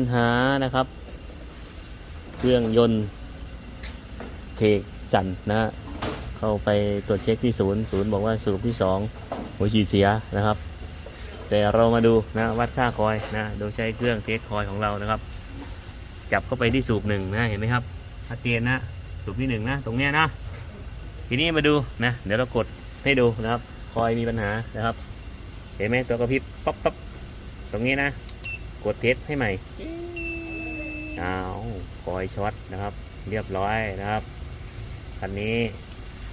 ปัญหานะครับ เครื่องยนต์เทกจันนะฮะเข้าไปตรวจเช็คที่ศูนย์ศูนย์บอกว่าสูบที่สองหัวฉีดเสียนะครับ แต่เรามาดูนะวัดค่าคอยนะโดยใช้เครื่องเทสคอยของเรานะครับ จับเข้าไปที่สูบหนึ่งนะเห็นไหมครับชัดเจนนะสูบที่หนึ่งนะตรงเนี้ยนะทีนี้มาดูนะเดี๋ยวเรากดให้ดูนะครับ คอยมีปัญหานะครับ เห็นไหมตัวกระพริบป๊อปป๊อปตรงนี้นะ กดเทสให้ใหม่อ้าวคอยช็อตนะครับ เรียบร้อยนะครับคันนี้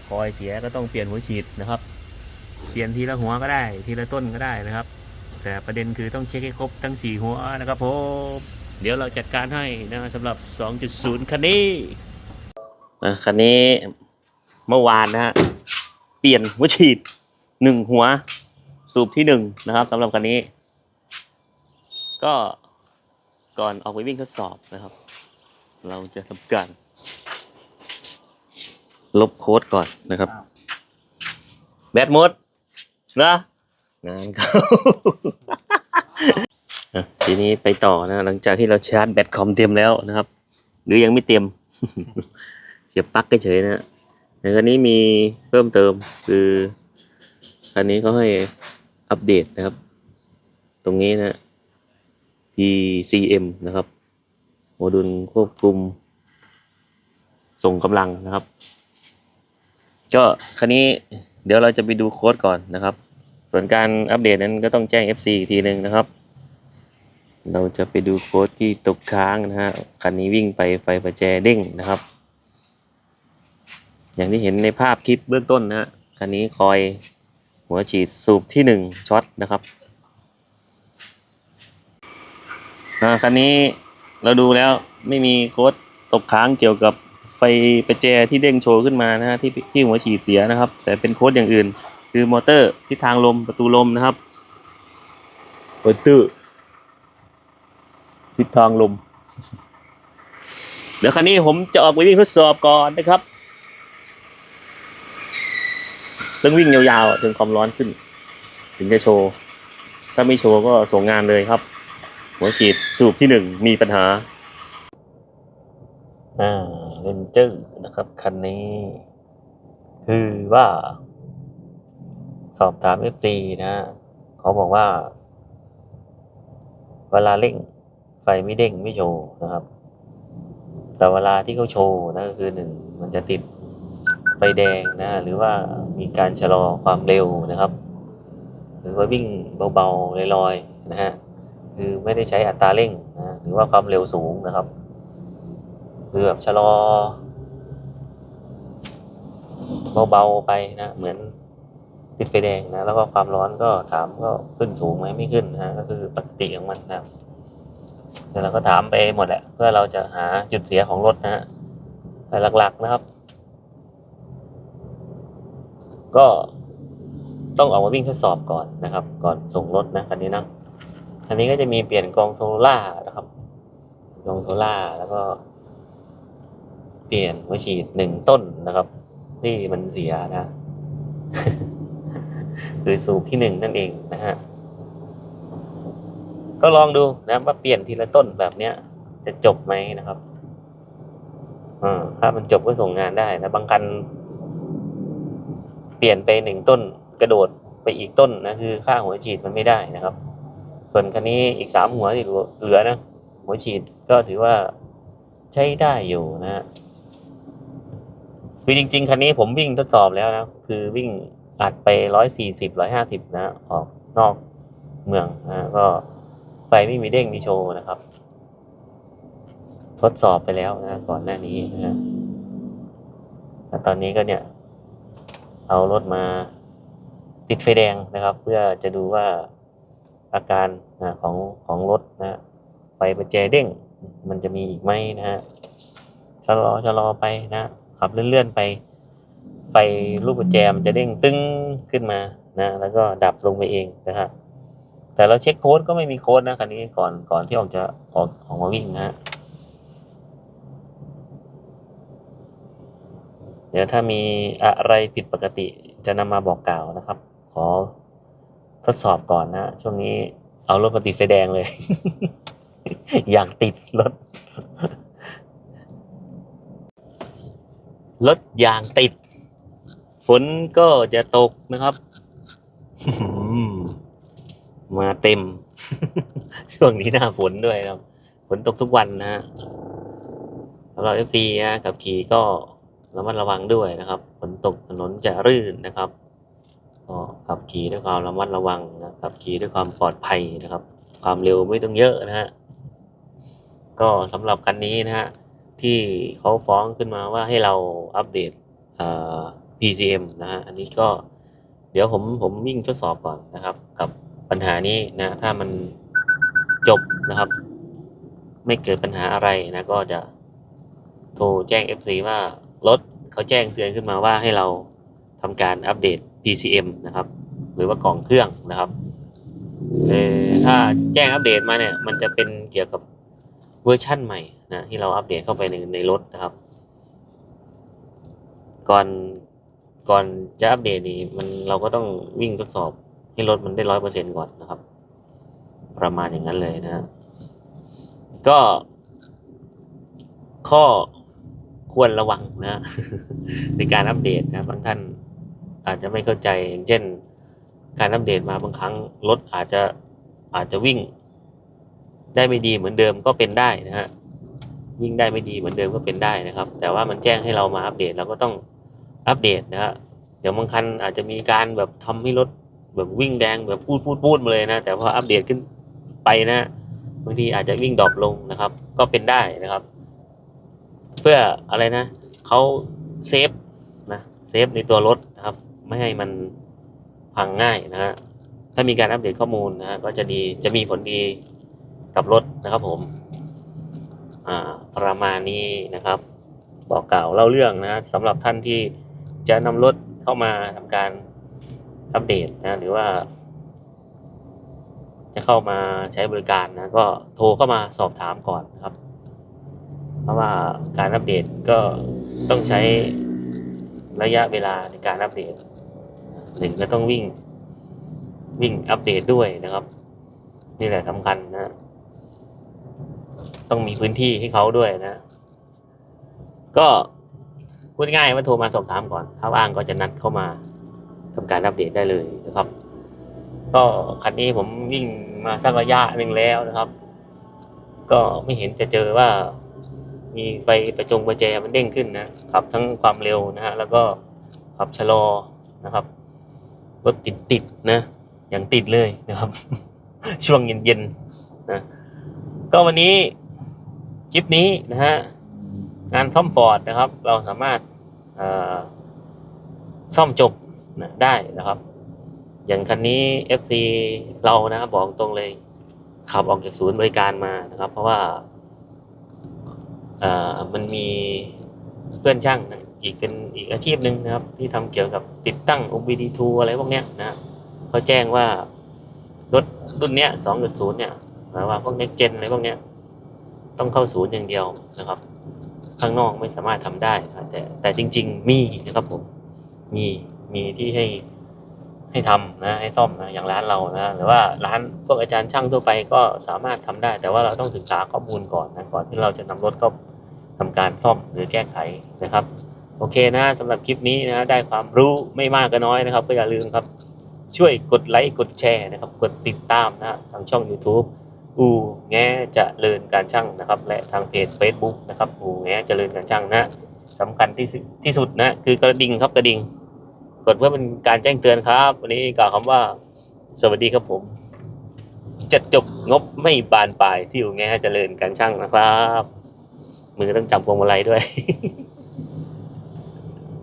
คอยเสียก็ต้องเปลี่ยนหัวฉีดนะครับ เปลี่ยนทีละหัวก็ได้ ทีละต้นก็ได้นะครับ แต่ประเด็นคือต้องเช็คให้ครบทั้ง 4 หัวนะครับผมเดี๋ยวเราจัดการให้นะสำหรับ 2.0 คันนี้นะคันนี้เมื่อวานนะฮะเปลี่ยนหัวฉีดหนึ่งหัวสูบที่หนึ่งนะครับสำหรับคันนี้ ก็ก่อนออกไปวิ่งทดสอบนะครับ เราจะทำการ ลบโค้ดก่อนนะครับ แบตหมดนะงานเขาอะทีนี้ไปต่อนะ หลังจากที่เราชาร์จแบตคอมเต็มแล้วนะครับ หรือยังไม่เต็ม เสียบปลั๊กเฉยๆนะฮะในคันนี้มีเพิ่มเติมคือคันนี้เขาให้อัปเดตนะครับ ตรงนี้นะ PCM นะครับโมดูลควบคุม ส่งกำลังนะครับ ก็คันนี้เดี๋ยวเราจะไปดูโค้ดก่อนนะครับ ส่วนการอัปเดตนั้นก็ต้องแจ้ง FC อีกทีหนึ่งนะครับ เราจะไปดูโค้ดที่ตกค้างนะฮะคันนี้วิ่งไปไฟประแจเด้งนะครับ อย่างที่เห็นในภาพคลิปเบื้องต้นนะฮะคันนี้คอยหัวฉีดสูบที่หนึ่งช็อตนะครับ อ่าคันนี้เราดูแล้วไม่มีโค้ดตกค้างเกี่ยวกับไฟประแจที่เด้งโชว์ขึ้นมานะฮะที่ที่หัวฉีดเสียนะครับ แต่เป็นโค้ดอย่างอื่น คือมอเตอร์ทิศทางลมประตูลมนะครับมอเตอร์ทิศทางลม เดี๋ยวคันนี้ผมจะออกไปวิ่งทดสอบก่อนนะครับต้องวิ่งยาวๆถึงความร้อนขึ้น ถึงจะโชว์ ถ้าไม่โชว์ก็ส่งงานเลยครับ หัวฉีดสูบที่หนึ่งมีปัญหา อ่าเลนเจอร์นะครับ คันนี้ คือว่า สอบถาม f อนะเขาบอกว่า เวลาเร่ง ไฟไม่เด้งไม่โชว์นะครับ แต่เวลาที่เขาโชว์นะก็คือหนึ่งมันจะติดไฟแดงนะหรือว่ามีการชะลอความเร็วนะครับ หรือว่าวิ่งเบาๆลอยๆนะฮะ คือไม่ได้ใช้อัตราเร่งนะหรือว่าความเร็วสูงนะครับคือแบบชะลอเบาๆไปนะเหมือนติดไฟแดงนะแล้วก็ความร้อนก็ถามก็ขึ้นสูงไหมไม่ขึ้นนะก็คือปกติของมันนะครับเดี๋ยวเราก็ถามไปหมดแหละเพื่อเราจะหาจุดเสียของรถนะฮะแต่หลักๆนะครับ ก็ต้องออกมาวิ่งทดสอบก่อนนะครับ ก่อนส่งรถนะคันนี้นะ อันนี้ก็จะมีเปลี่ยนกองโซล่านะครับ กองโซล่าแล้วก็ เปลี่ยนหัวฉีดหนึ่งต้นนะครับ ที่มันเสียนะ คือสูบที่หนึ่งนั่นเองนะฮะ ก็ลองดูนะว่าเปลี่ยนทีละต้นแบบเนี้ย จะจบไหมนะครับอ่าถ้ามันจบก็ส่งงานได้นะบางคันเปลี่ยนไปหนึ่งต้นกระโดดไปอีกต้นนะคือค่าหัวฉีดมันไม่ได้นะครับ ส่วนคันนี้อีกสามหัวที่เหลือนะ หัวฉีดก็ถือว่าใช้ได้อยู่นะฮะคือจริง ๆ คันนี้ผมวิ่งทดสอบแล้วนะ คือวิ่งอัดไปร้อยสี่สิบร้อยห้าสิบนะ ออกนอกเมืองนะก็ไฟไม่มีเด้งมีโชว์นะครับ ทดสอบไปแล้วนะ ก่อนหน้านี้นะฮะแต่ตอนนี้ก็เนี่ย เอารถมาติดไฟแดงนะครับ เพื่อจะดูว่า อาการนะของของรถนะไฟประแจเด้ง มันจะมีอีกไหมนะฮะชะลอชะลอไปนะขับเลื่อนๆไป ไฟลูกกุญแจมันจะเด้งตึ้งขึ้นมานะแล้วก็ดับลงไปเองนะฮะแต่เราเช็คโค้ดก็ไม่มีโค้ดนะคันนี้ก่อนก่อนที่ออกจะออกออกมาวิ่งนะฮะเดี๋ยวถ้ามีอะไรผิดปกติจะนำมาบอกกล่าวนะครับ ขอ ทดสอบก่อนนะ ช่วงนี้เอารถมาติดไฟแดงเลย อยากติดรถ รถยางติด ฝนก็จะตกนะครับ มาเต็ม ช่วงนี้หน้าฝนด้วยครับ ฝนตกทุกวันนะฮะสำหรับเอฟซีนะขับขี่ก็ระมัดระวังด้วยนะครับ ฝนตกถนนจะรื่นนะครับ ก็ขับขี่ด้วยความระมัดระวังนะขับขี่ด้วยความปลอดภัยนะครับ ความเร็วไม่ต้องเยอะนะฮะก็สำหรับคันนี้นะฮะที่เขาฟ้องขึ้นมาว่าให้เราอัปเดตเอ่อ PCM นะฮะอันนี้ก็เดี๋ยวผมผมวิ่งทดสอบก่อนนะครับ กับปัญหานี้นะ ถ้ามันจบนะครับ ไม่เกิดปัญหาอะไรนะ ก็จะโทรแจ้ง FC ว่ารถเขาแจ้งเตือนขึ้นมาว่าให้เรา ทำการอัปเดต PCM นะครับ หรือว่ากล่องเครื่องนะครับถ้าแจ้งอัปเดตมาเนี่ย มันจะเป็นเกี่ยวกับเวอร์ชั่นใหม่นะที่เราอัปเดตเข้าไปในในรถนะครับ ก่อนก่อนจะอัปเดตนี่มันเราก็ต้องวิ่งทดสอบให้รถมันได้ร้อยเปอร์เซ็นก่อนนะครับ ประมาณอย่างนั้นเลยนะฮะก็ ข้อควรระวังนะ ในการอัปเดตนะบางท่าน อาจจะไม่เข้าใจอย่างเช่น การอัปเดตมาบางครั้งรถอาจจะอาจจะวิ่ง ได้ไม่ดีเหมือนเดิมก็เป็นได้นะฮะวิ่งได้ไม่ดีเหมือนเดิมก็เป็นได้นะครับ แต่ว่ามันแจ้งให้เรามาอัปเดตเราก็ต้องอัปเดตนะฮะเดี๋ยวบางคันอาจจะมีการแบบทำให้รถแบบวิ่งแดงแบบพูดพูดพูดมาเลยนะ แต่พออัปเดตขึ้นไปนะบางทีอาจจะวิ่งดรอปลงนะครับ ก็เป็นได้นะครับ เพื่ออะไรนะเขาเซฟนะเซฟในตัวรถนะครับ ไม่ให้มันพังง่ายนะฮะถ้ามีการอัปเดตข้อมูลนะฮะก็จะดีจะมีผลดีกับรถนะครับผมอ่าประมาณนี้นะครับ บอกกล่าวเล่าเรื่องนะสำหรับท่านที่จะนำรถเข้ามาทำการอัปเดตนะหรือว่า จะเข้ามาใช้บริการนะก็โทรเข้ามาสอบถามก่อนนะครับ เพราะว่าการอัปเดตก็ต้องใช้ระยะเวลาในการอัปเดต หนึ่งก็ต้องวิ่ง วิ่งอัปเดตด้วยนะครับ นี่แหละสำคัญนะ ต้องมีพื้นที่ให้เขาด้วยนะ ก็พูดง่ายว่าโทรมาสอบถามก่อน ถ้าว่างก็จะนัดเข้ามาทำการอัปเดตได้เลยนะครับ ก็คันนี้ผมวิ่งมาสักระยะหนึ่งแล้วนะครับ ก็ไม่เห็นจะเจอว่ามีไฟประจงประแจมันเด้งขึ้นนะขับ ทั้งความเร็วนะฮะแล้วก็ขับชะลอนะครับ รถติดติดนะ อย่างติดเลยนะครับ ช่วงเย็นๆนะก็วันนี้คลิปนี้นะฮะงานซ่อมฟอร์ดนะครับ เราสามารถซ่อมจบนะได้นะครับ อย่างคันนี้ FC เรานะครับบอกตรงเลย ขับออกจากศูนย์บริการมานะครับ เพราะว่ามันมีเพื่อนช่างนะ อีกเป็นอีกอาชีพหนึ่งนะครับ ที่ทำเกี่ยวกับติดตั้ง OBD2 อะไรพวกเนี้ยนะเขาแจ้งว่ารถรุ่นเนี้ย2.0เนี่ยหมายว่าพวก next gen อะไรพวกเนี้ยต้องเข้าศูนย์อย่างเดียวนะครับ ข้างนอกไม่สามารถทำได้นะครับแต่แต่จริง ๆ มีนะครับผมมีมีที่ให้ให้ทำนะให้ซ่อมนะอย่างร้านเรานะหรือว่าร้านพวกอาจารย์ช่างทั่วไปก็สามารถทำได้ แต่ว่าเราต้องศึกษาข้อมูลก่อนนะก่อนที่เราจะนำรถเข้าทำการซ่อมหรือแก้ไขนะครับ โอเคนะสำหรับคลิปนี้นะได้ความรู้ไม่มากก็น้อยนะครับ ก็อย่าลืมครับช่วยกดไลค์กดแชร์นะครับ กดติดตามนะทางช่อง YouTube อูแง้เจริญการช่างนะครับ และทางเพจ Facebook นะครับอูแง้เจริญการช่างนะสำคัญที่สุดที่สุดนะคือกระดิ่งครับกระดิ่ง กดเพื่อเป็นการแจ้งเตือนครับ วันนี้กล่าวคำว่า สวัสดีครับผมจะจบงบไม่บานปลายที่อูแง้เจริญการช่างนะครับ มือต้องจับพวงมาลัยด้วย